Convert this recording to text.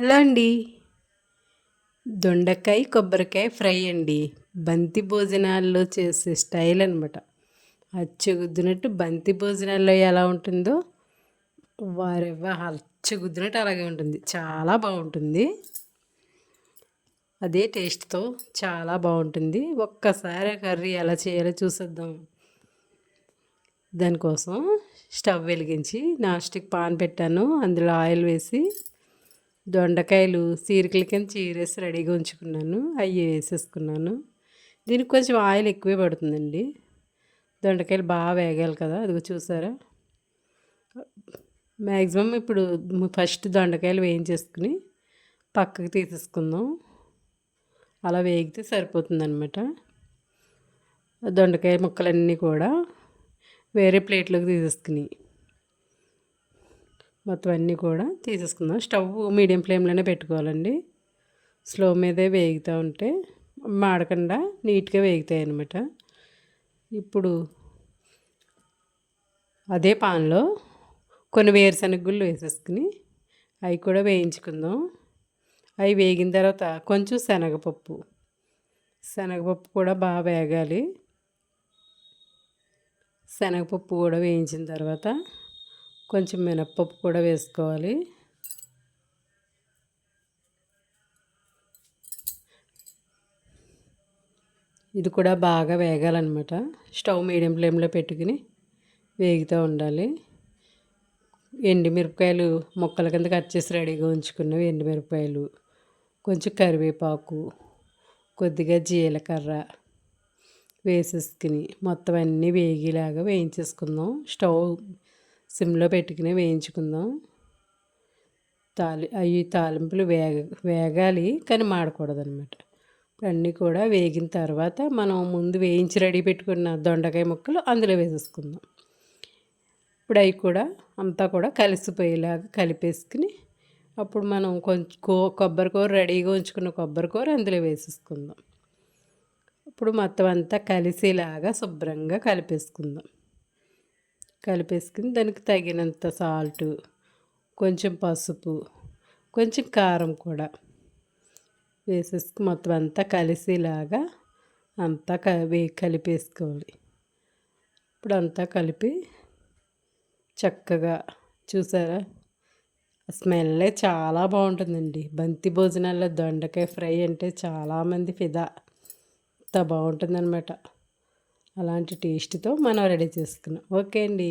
Hello అండి. దొండకాయ కొబ్బరికాయ ఫ్రై అండి. బంతి భోజనాల్లో చేసే స్టైల్ అనమాట అచ్చగుద్దినట్టు బంతి భోజనాల్లో ఎలా ఉంటుందో వారెవ్వ అచ్చగుద్దినట్టు అలాగే ఉంటుంది. చాలా బాగుంటుంది. అదే టేస్ట్తో చాలా బాగుంటుంది. ఒక్కసారి కర్రీ ఎలా చేయాలో చూసేద్దాం. దానికోసం స్టవ్ వెలిగించి నాస్టిక్ పాన్ పెట్టాను. అందులో ఆయిల్ వేసి దొండకాయలు సీరికల కింద చీరేసి రెడీగా ఉంచుకున్నాను. అవి వేసేసుకున్నాను. దీనికి కొంచెం ఆయిల్ ఎక్కువే పడుతుందండి. దొండకాయలు బాగా వేగాలి కదా అది చూసారా? మ్యాక్సిమం ఇప్పుడు ఫస్ట్ దొండకాయలు వేయించేసుకుని పక్కకి తీసేసుకుందాం. అలా వేగితే సరిపోతుంది అనమాట దొండకాయ ముక్కలన్నీ కూడా వేరే ప్లేట్లోకి తీసేసుకుని మొత్తం అన్నీ కూడా తీసేసుకుందాం. స్టవ్ మీడియం ఫ్లేమ్లోనే పెట్టుకోవాలండి. స్లో మీదే వేగుతూ ఉంటే మాడకుండా నీట్గా వేగుతాయి అన్నమాట. ఇప్పుడు అదే పాన్లో కొన్ని వేరుశనగ వేసేసుకుని అవి కూడా వేయించుకుందాం. అవి వేగిన తర్వాత కొంచెం శనగపప్పు. శనగపప్పు కూడా బాగా వేగాలి. శనగపప్పు కూడా వేయించిన తర్వాత కొంచెం మినప్పప్పు కూడా వేసుకోవాలి. ఇది కూడా బాగా వేగాలన్నమాట. స్టవ్ మీడియం ఫ్లేమ్లో పెట్టుకుని వేగుతూ ఉండాలి. ఎండుమిరపకాయలు ముక్కల కింద కట్ చేసి రెడీగా ఉంచుకున్నవి ఎండుమిరపకాయలు కొంచెం కరివేపాకు కొద్దిగా జీలకర్ర వేసేసుకుని మొత్తం అన్నీ వేగేలాగా వేయించేసుకుందాం. స్టవ్ సిమ్లో పెట్టుకుని వేయించుకుందాం. తాలి అవి తాలింపులు వేగ వేగాలి కానీ మాడకూడదు అనమాట అన్నీ కూడా వేగిన తర్వాత మనం ముందు వేయించి రెడీ పెట్టుకున్న దొండకాయ ముక్కలు అందులో వేసేసుకుందాం. ఇప్పుడు అవి కూడా అంతా కూడా కలిసిపోయేలాగా కలిపేసుకుని అప్పుడు మనం కొంచెం కో కొబ్బరి కూర రెడీగా ఉంచుకున్న కొబ్బరి కూర అందులో వేసేసుకుందాం. ఇప్పుడు మొత్తం అంతా కలిసేలాగా శుభ్రంగా కలిపేసుకుందాం. కలిపేసుకుని దానికి తగినంత సాల్ట్ కొంచెం పసుపు కొంచెం కారం కూడా వేసేసుకు మొత్తం అంతా కలిసేలాగా అంతా వే కలిపేసుకోవాలి. ఇప్పుడు అంతా కలిపి చక్కగా చూసారా? స్మెల్లే చాలా బాగుంటుందండి. బంతి భోజనాల్లో దొండకాయ ఫ్రై అంటే చాలామంది ఫిదా. అంత బాగుంటుందన్నమాట. అలాంటి టేస్ట్తో మనం రెడీ చేసుకున్నాం. ఓకే అండి.